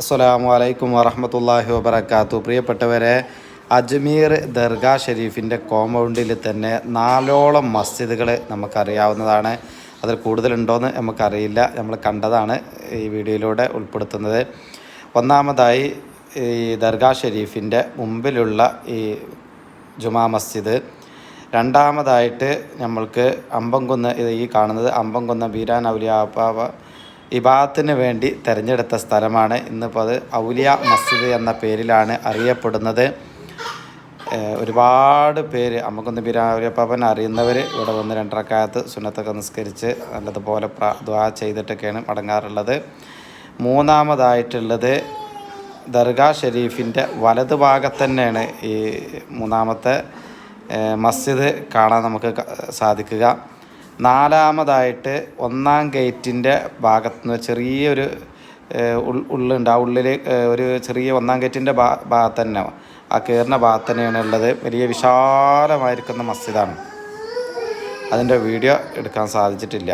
അസ്സലാമു അലൈക്കും വറഹമത്തല്ലാഹി വബർക്കാത്തു പ്രിയപ്പെട്ടവരെ അജ്മീർ ദർഗാ ഷെരീഫിന്റെ കോമ്പൗണ്ടിൽ തന്നെ നാലോളം മസ്ജിദുകൾ നമുക്കറിയാവുന്നതാണ്. അതിൽ കൂടുതലുണ്ടോയെന്ന് നമുക്കറിയില്ല. നമ്മൾ കണ്ടതാണ് ഈ വീഡിയോയിലൂടെ ഉൾപ്പെടുത്തുന്നത്. ഒന്നാമതായി ഈ ദർഗാ ഷെരീഫിന്റെ മുമ്പിലുള്ള ഈ ജുമാ മസ്ജിദ്. രണ്ടാമതായിട്ട് നമ്മൾക്ക് അമ്പംകുന്ന് ഈ കാണുന്നത് അമ്പംകുന്ന ബീരാൻ ഔലിയാപ്പാവ ഇബാത്തിന് വേണ്ടി തിരഞ്ഞെടുത്ത സ്ഥലമാണ്. ഇന്നിപ്പോൾ അത് ഔലിയ മസ്ജിദ് എന്ന പേരിലാണ് അറിയപ്പെടുന്നത്. ഒരുപാട് പേര് നമുക്കൊന്ന് ബിരാവലിയപ്പാപ്പൻ അറിയുന്നവർ ഇവിടെ വന്ന് രണ്ടരക്കാലത്ത് സുന്നത്തൊക്കെ നിസ്കരിച്ച് നല്ലതുപോലെ പ്രാ ദ്വാ ചെയ്തിട്ടൊക്കെയാണ് മടങ്ങാറുള്ളത്. മൂന്നാമതായിട്ടുള്ളത് ദർഗാ ഷെരീഫിന്റെ വലത് ഭാഗത്ത് തന്നെയാണ് ഈ മൂന്നാമത്തെ മസ്ജിദ് കാണാൻ നമുക്ക് സാധിക്കുക. നാലാമതായിട്ട് ഒന്നാം ഗേറ്റിന്റെ ഭാഗത്ത് നിന്ന് ചെറിയൊരു ഉള്ളുണ്ട്. ആ ഉള്ളിൽ ഒരു ചെറിയ ഒന്നാം ഗേറ്റിന്റെ ഭാ ഭാഗത്ത് തന്നെ ആ കയറുന്ന ഭാഗത്ത് തന്നെയാണ് ഉള്ളത്. വലിയ വിശാലമായിരിക്കുന്ന മസ്ജിദാണ്. അതിന്റെ വീഡിയോ എടുക്കാൻ സാധിച്ചിട്ടില്ല.